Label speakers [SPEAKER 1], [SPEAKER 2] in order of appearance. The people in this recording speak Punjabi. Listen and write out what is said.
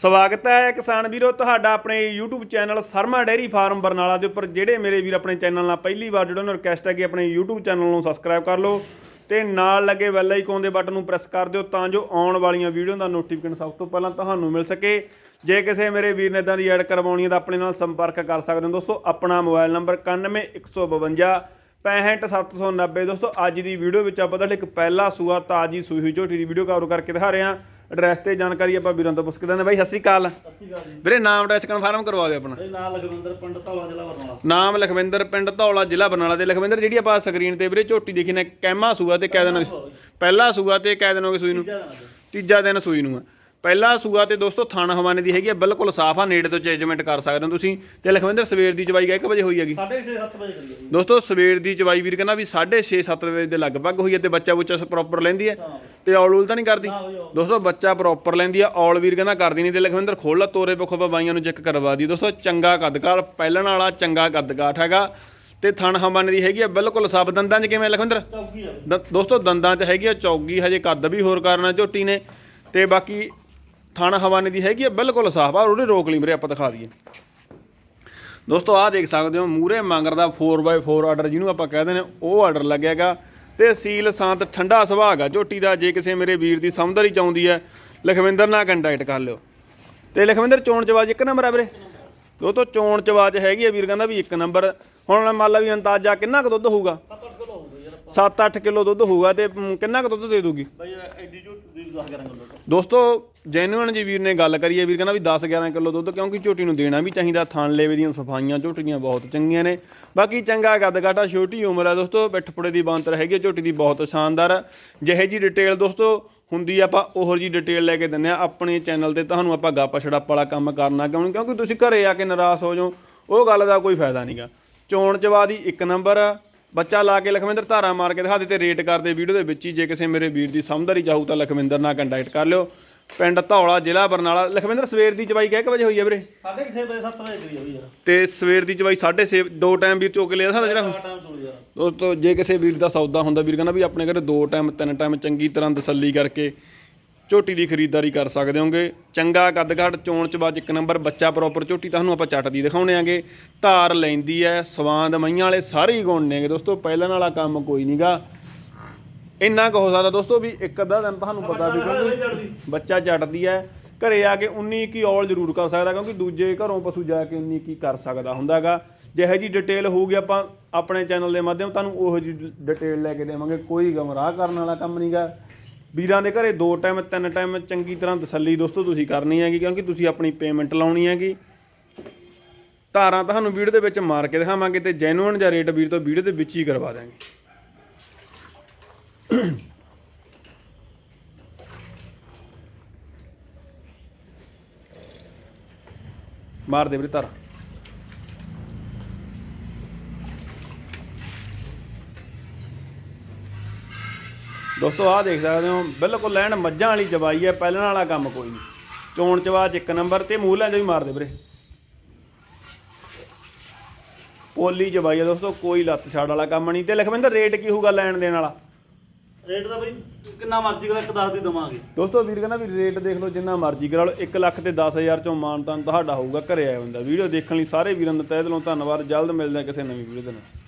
[SPEAKER 1] ਸਵਾਗਤ ਹੈ ਕਿਸਾਨ ਵੀਰੋ, ਤੁਹਾਡਾ ਆਪਣੇ YouTube channel Sharma dairy farm Barnala ਦੇ ਉੱਪਰ, ਜਿਹੜੇ ਮੇਰੇ ਵੀਰ ਆਪਣੇ ਚੈਨਲ ਨਾਲ ਪਹਿਲੀ ਵਾਰ ਜੁੜੇ ਨੇ ਰਿਕਵੈਸਟ ਹੈ ਕਿ ਆਪਣੇ YouTube ਚੈਨਲ ਨੂੰ ਸਬਸਕ੍ਰਾਈਬ ਕਰ ਲਓ ਤੇ ਨਾਲ ਲੱਗੇ ਬੈਲ ਆਈਕਨ ਦੇ ਬਟਨ ਨੂੰ ਪ੍ਰੈਸ ਕਰ ਦਿਓ ਤਾਂ ਜੋ ਆਉਣ ਵਾਲੀਆਂ ਵੀਡੀਓ ਦਾ ਨੋਟੀਫਿਕੇਸ਼ਨ ਸਭ ਤੋਂ ਪਹਿਲਾਂ ਤੁਹਾਨੂੰ ਮਿਲ ਸਕੇ। ਜੇ ਕਿਸੇ ਮੇਰੇ ਵੀਰ ਨੇ ਇਦਾਂ ਦੀ ਐਡ ਕਰਵਾਉਣੀ ਹੈ ਤਾਂ ਆਪਣੇ ਨਾਲ ਸੰਪਰਕ ਕਰ ਸਕਦੇ ਹੋ। ਦੋਸਤੋ, ਆਪਣਾ ਮੋਬਾਈਲ ਨੰਬਰ 91152 65790 ਦੋਸਤੋ, ਅੱਜ ਦੀ ਵੀਡੀਓ ਵਿੱਚ ਆਪਾਂ ਤੁਹਾਡੇ ਇੱਕ ਪਹਿਲਾ ਸੂਆ ਤਾਜੀ ਸੂਈ ਝੋਟੀ ਦੀ ਵੀਡੀਓ ਕਵਰ ਕਰਕੇ ਦਿਖਾ ਰਹੇ ਹਾਂ। ਐਡਰੈਸ ਤੇ ਜਾਣਕਾਰੀ ਆਪਾਂ ਵੀਰਾਂ ਤੋਂ ਪੁੱਛ ਕੇ ਬਾਈ ਸਤਿ ਸ਼੍ਰੀ ਅਕਾਲ। ਵੀਰੇ ਨਾਮ ਐਡਰੈਸ ਕਨਫਰਮ ਕਰਵਾ ਦਿਓ ਆਪਣਾ।
[SPEAKER 2] ਇਹ ਨਾਂ ਲਖਵਿੰਦਰ ਪਿੰਡ ਧੌਲਾ ਜ਼ਿਲ੍ਹਾ ਬਰਨਾਲਾ।
[SPEAKER 1] ਨਾਮ ਲਖਵਿੰਦਰ ਪਿੰਡ ਧੌਲਾ ਜ਼ਿਲ੍ਹਾ ਬਰਨਾਲਾ ਦੇ। ਲਖਵਿੰਦਰ ਜਿਹੜੀ ਆਪਾਂ ਸਕਰੀਨ ਤੇ ਵੀਰੇ ਝੋਟੀ ਦੇਖੀ ਨੇ ਕੈਮਾ ਸੂਆ ਤੇ ਕੈ ਦਿਨ ਪਹਿਲਾ ਸੂਆ ਤੇ ਕੈ ਦਿਨ ਹੋ ਗਏ ਸੂਈ ਨੂੰ।
[SPEAKER 2] ਤੀਜਾ ਦਿਨ ਅੱਜ।
[SPEAKER 1] ਤੀਜਾ ਦਿਨ ਸੂਈ ਨੂੰ ਆ। ਪਹਿਲਾ ਸੂਆ ਤੇ ਦੋਸਤੋ ਥਣ ਹਵਾਨੇ ਦੀ ਹੈਗੀ ਆ ਬਿਲਕੁਲ ਸਾਫ਼ ਆ ਨੇੜੇ ਤੋਂ ਚੇਂਜਮੈਂਟ ਕਰ ਸਕਦੇ ਹੋ ਤੁਸੀਂ। ਤੇ ਲਖਵਿੰਦਰ ਸਵੇਰ ਦੀ ਚਵਾਈ ਗਾ 1 ਵਜੇ ਹੋਈ ਹੈਗੀ?
[SPEAKER 2] ਸਾਢੇ ਛੇ ਸੱਤ ਵਜੇ ਕਰੀਏ ਜੀ
[SPEAKER 1] ਦੋਸਤੋ ਸਵੇਰ ਦੀ ਚਵਾਈ ਵੀਰ ਕਹਿੰਦਾ ਵੀ 6:30 7 ਵਜੇ ਦੇ ਲਗਭਗ ਹੋਈ ਹੈ ਤੇ ਬੱਚਾ ਬੁੱਚਾ ਪ੍ਰੋਪਰ ਲੈਂਦੀ ਹੈ। ਤੇ ਔਲ ਉਲ ਤਾਂ ਨਹੀਂ ਕਰਦੀ?
[SPEAKER 2] ਹਾਂ
[SPEAKER 1] ਦੋਸਤੋ ਬੱਚਾ ਪ੍ਰੋਪਰ ਲੈਂਦੀ ਆ ਔਲ ਵੀਰ ਕਹਿੰਦਾ ਕਰਦੀ ਨਹੀਂ ਤੇ ਲਖਵਿੰਦਰ ਖੋਲ ਤੋਰੇ ਪੱਖੋਂ ਬਾਈਆਂ ਨੂੰ ਚੈੱਕ ਕਰਵਾ ਦੀ। ਦੋਸਤੋ ਚੰਗਾ ਕੱਦਕਾਰ ਪਹਿਲਣ ਵਾਲਾ ਚੰਗਾ ਕੱਦਕਾਠ ਹੈਗਾ। ਤੇ ਥਣ ਹਵਾਨੇ ਦੀ ਹੈਗੀ ਆ ਬਿਲਕੁਲ ਸਭ ਦੰਦਾਂ 'ਚ ਕਿਵੇਂ ਲਖਵਿੰਦਰ? ਦੋਸਤੋ ਦੰਦਾਂ 'ਚ ਹੈਗੀ ਆ ਚੌਗੀ ਹਜੇ ਕੱਦ ਵੀ ਹੋਰ ਕਰਨਾ ਝੋਟੀ ਨੇ। ਤੇ ਬਾਕੀ ਥਾਣਾ ਹਵਾਨੇ ਦੀ ਹੈਗੀ ਆ, ਬਿਲਕੁਲ ਸਾਫ਼ ਆ, ਉਹਦੇ ਰੋਕ ਲਈ ਵੀਰੇ ਆਪਾਂ ਦਿਖਾ ਦਈਏ। ਦੋਸਤੋ, ਆਹ ਦੇਖ ਸਕਦੇ ਹੋ ਮੂਰੇ ਮੰਗਰ ਦਾ 4x4 ਆਰਡਰ ਜਿਹਨੂੰ ਆਪਾਂ ਕਹਿੰਦੇ ਨੇ, ਉਹ ਆਰਡਰ ਲੱਗਿਆਗਾ ਤੇ ਸੀਲ ਸੰਤ ਠੰਡਾ ਸੁਭਾਅ ਆ ਝੋਟੀ ਦਾ, ਜੇ ਕਿਸੇ ਮੇਰੇ ਵੀਰ ਦੀ ਸਮਝਦਾਰੀ ਚਾਹੁੰਦੀ ਹੈ, ਲਖਵਿੰਦਰ ਨਾਲ ਕੰਟੈਕਟ ਕਰ ਲਿਓ। ਤੇ ਲਖਵਿੰਦਰ, ਚੋਣ ਚਵਾਜ ਇੱਕ ਨੰਬਰ ਆ ਵੀਰੇ। ਦੋਸਤੋ, ਚੋਣ ਚਵਾਜ ਹੈਗੀ ਆ ਵੀਰ, ਕਹਿੰਦਾ ਵੀ ਇੱਕ ਨੰਬਰ ਹੁਣ ਮੰਨ ਲਾ ਵੀ ਅੰਦਾਜ਼ਾ ਕਿੰਨਾ ਕੁ ਦੁੱਧ ਹੋਊਗਾ?
[SPEAKER 2] 7-8 ਕਿਲੋ ਹੋਊਗਾ ਯਾਰ
[SPEAKER 1] 7-8 ਕਿਲੋ ਦੁੱਧ ਹੋਊਗਾ ਤੇ ਮ, ਕਿੰਨਾ ਕੁ ਦੁੱਧ ਦੇ ਦੂਗੀ?
[SPEAKER 2] ਬਈ ਐਡੀ ਝੂਟ ਦੀ 10 11 ਕਿਲੋ
[SPEAKER 1] ਦੋਸਤੋ ਜੈਨੂਅਨ ਜੀ ਵੀਰ ਨੇ ਗੱਲ ਕਰੀ ਹੈ ਵੀਰ ਕਹਿੰਦਾ ਵੀ 10-11 ਕਿਲੋ ਦੁੱਧ ਕਿਉਂਕਿ ਝੋਟੀ ਨੂੰ ਦੇਣਾ ਵੀ ਚਾਹੀਦਾ ਥਣ ਲੇਵੇ ਦੀਆਂ ਸਫਾਈਆਂ ਝੋਟੀ ਦੀਆਂ ਬਹੁਤ ਚੰਗੀਆਂ ਨੇ। ਬਾਕੀ ਚੰਗਾ ਗੱਦਗਾਟਾ ਛੋਟੀ ਉਮਰ ਹੈ ਦੋਸਤੋ ਪਿੱਠਪੁੜੇ ਦੀ ਬਾਂਤਰ ਹੈਗੀ ਹੈ ਝੋਟੀ ਦੀ ਬਹੁਤ ਸ਼ਾਨਦਾਰ ਜਿਹੇ ਜੀ ਡਿਟੇਲ ਦੋਸਤੋ ਹੁੰਦੀ ਆ, ਆਪਾਂ ਉਹੋ ਜੀ ਡਿਟੇਲ ਲੈ ਕੇ ਦਿੰਨੇ ਆ ਆਪਣੇ ਚੈਨਲ ਤੇ ਤੁਹਾਨੂੰ ਆਪਾਂ ਗੱਪ ਛੜਾਪ ਵਾਲਾ ਕੰਮ ਕਰਨਾ ਕਿਉਂ ਕਿਉਂਕਿ ਤੁਸੀਂ ਘਰੇ ਆ ਕੇ ਨਿਰਾਸ਼ ਹੋ ਜਾਓ ਉਹ ਗੱਲ ਦਾ ਕੋਈ ਫਾਇਦਾ ਨਹੀਂਗਾ ਚੋਣ ਚਵਾ ਦੀ ਇੱਕ ਨੰਬਰ ਆ। ਬੱਚਾ ਲਾ ਕੇ ਲਖਵਿੰਦਰ ਧਾਰਾ ਮਾਰ ਕੇ ਦਿਖਾ ਤੇ ਰੇਟ ਕਰਦੇ ਵੀਡੀਓ ਦੇ ਵਿੱਚ ਹੀ। ਜੇ ਕਿਸੇ ਮੇਰੇ ਵੀਰ ਦੀ ਸਮਝਦਾਰੀ ਚਾਹੂ ਤਾਂ ਲਖਵਿੰਦਰ ਨਾਲ ਕੰਟੈਕਟ ਕਰ ਲਿਓ। ਪਿੰਡ ਧੌਲਾ ਜ਼ਿਲ੍ਹਾ ਬਰਨਾਲਾ। ਲਖਵਿੰਦਰ ਸਵੇਰ ਦੀ ਚਵਾਈ ਕਿਹ ਕੁ ਵਜੇ ਹੋਈ ਹੈ ਵੀਰੇ?
[SPEAKER 2] ਸਾਢੇ 6 ਵਜੇ 7 ਵਜੇ ਬਈ ਯਾਰ
[SPEAKER 1] ਤੇ ਸਵੇਰ ਦੀ ਚਵਾਈ 6:30 ਦੋ ਟਾਈਮ ਵੀਰ ਚੋਕ ਲਿਆ ਸਾਡਾ ਜਿਹੜਾ ਦੋਸਤੋ ਜੇ ਕਿਸੇ ਵੀਰ ਦਾ ਸੌਦਾ ਹੁੰਦਾ ਵੀਰ ਕਹਿੰਦਾ ਵੀ ਆਪਣੇ ਘਰੇ ਦੋ ਟਾਈਮ ਤਿੰਨ ਟਾਈਮ ਚੰਗੀ ਤਰ੍ਹਾਂ ਤਸੱਲੀ ਕਰਕੇ ਝੋਟੀ ਦੀ ਖਰੀਦਦਾਰੀ ਕਰ ਸਕਦੇ ਹੋਗੇ। ਚੰਗਾ ਕੱਦਕਾਠ ਚੋਣ ਚ ਬਾਅਦ ਇੱਕ ਨੰਬਰ ਬੱਚਾ ਪ੍ਰੋਪਰ ਝੋਟੀ ਤੁਹਾਨੂੰ ਆਪਾਂ ਚੱਟਦੀ ਦਿਖਾਉਣੇ ਆਂਗੇ। ਧਾਰ ਲੈਂਦੀ ਐ ਸਵਾਂਦ ਮਈਆਂ ਵਾਲੇ ਸਾਰੇ ਹੀ ਗੁਣ ਨੇਗੇ ਦੋਸਤੋ ਪਹਿਲਾਂ ਵਾਲਾ ਕੰਮ ਕੋਈ ਨਹੀਂਗਾ ਇੰਨਾ ਕੁ ਹੋ ਸਕਦਾ ਦੋਸਤੋ ਵੀ ਇੱਕ ਅੱਧਾ ਦਿਨ ਤੁਹਾਨੂੰ ਪਤਾ ਵੀ ਕਿਉਂਕਿ ਬੱਚਾ ਚੱਟਦੀ ਐ। ਘਰੇ ਆ ਕੇ 19 ਕੀ ਔਲ ਜ਼ਰੂਰ ਕਰ ਸਕਦਾ ਕਿਉਂਕਿ ਦੂਜੇ ਘਰੋਂ ਪਸ਼ੂ ਜਾ ਕੇ 19 ਕੀ ਕਰ ਸਕਦਾ ਹੁੰਦਾਗਾ। ਜਿਹੋ ਜੀ ਡਿਟੇਲ ਹੋਊਗੀ ਆਪਾਂ ਆਪਣੇ ਚੈਨਲ ਦੇ ਮਾਧਿਅਮ ਤੁਹਾਨੂੰ ਉਹੋ ਜੀ ਡਿਟੇਲ ਲੈ ਕੇ ਦੇਵਾਂਗੇ। ਕੋਈ ਗਮਰਾਹ ਕਰਨ ਵਾਲਾ ਕੰਮ ਨਹੀਂਗਾ ਵੀਰਾਂ ਦੇ ਘਰੇ ਦੋ ਟਾਈਮ ਤਿੰਨ ਟਾਈਮ ਚੰਗੀ ਤਰ੍ਹਾਂ ਤਸੱਲੀ ਦੋਸਤੋ ਤੁਸੀਂ ਕਰਨੀ ਹੈਗੀ, ਕਿਉਂਕਿ ਤੁਸੀਂ ਆਪਣੀ ਪੇਮੈਂਟ ਲਾਉਣੀ ਹੈਗੀ। ਧਾਰਾਂ ਤੁਹਾਨੂੰ ਵੀਡੀਓ ਦੇ ਵਿੱਚ ਮਾਰ ਕੇ ਦਿਖਾਵਾਂਗੇ ਤੇ ਜੈਨੂਅਨ ਜਾਂ ਰੇਟ ਵੀਰ ਤੋਂ ਵੀਡੀਓ ਦੇ ਵਿੱਚ ਹੀ ਕਰਵਾ ਦਾਂਗੇ ਮਾਰ ਦੇ ਵੀਰੇ ਧਾਰਾ। ਦੋਸਤੋ ਆਹ ਦੇਖ ਸਕਦੇ ਹੋ ਬਿਲਕੁਲ ਲੈਣ ਮੱਝਾਂ ਵਾਲੀ ਚਵਾਈ ਹੈ ਪਹਿਲਾਂ ਵਾਲਾ ਕੰਮ ਕੋਈ ਨਹੀਂ। ਚੋਣ ਚਵਾ ਚ ਇੱਕ ਨੰਬਰ ਤੇ ਮੂਲਾਂ ਚ ਵੀ ਮਾਰ ਦੇ ਵੀਰੇ। ਪੋਲੀ ਚਵਾਈ ਹੈ ਦੋਸਤੋ ਕੋਈ ਲੱਤ ਛਾੜ ਵਾਲਾ ਕੰਮ ਨਹੀਂ। ਤੇ ਲਖਵਿੰਦਰ ਰੇਟ ਕੀ ਹੋਊਗਾ ਲੈਣ ਦੇਣ ਵਾਲਾ?
[SPEAKER 2] ਰੇਟ ਦਾ ਬਈ ਕਿੰਨਾ ਮਰਜ਼ੀ ਕਰ ਇੱਕ 10 ਦੀ ਦਵਾਂਗੇ।
[SPEAKER 1] ਦੋਸਤੋ ਵੀਰ ਕਹਿੰਦਾ ਵੀ ਰੇਟ ਦੇਖ ਲਓ ਜਿੰਨਾ ਮਰਜ਼ੀ ਕਰਾ ਲਓ 1 ਲੱਖ ਤੇ 10000 ਚੋਂ ਮਾਨਤਾਨ ਤੁਹਾਡਾ ਹੋਊਗਾ ਘਰੇ ਆਇਆ ਹੁੰਦਾ। ਵੀਡੀਓ ਦੇਖਣ ਲਈ ਸਾਰੇ ਵੀਰਾਂ ਦਾ ਤਹਿ ਦਿਲੋਂ ਧੰਨਵਾਦ ਜਲਦ ਮਿਲਦੇ ਹਾਂ ਕਿਸੇ ਨਵੀਂ ਵੀਡੀਓ ਦੇ ਨਾਲ।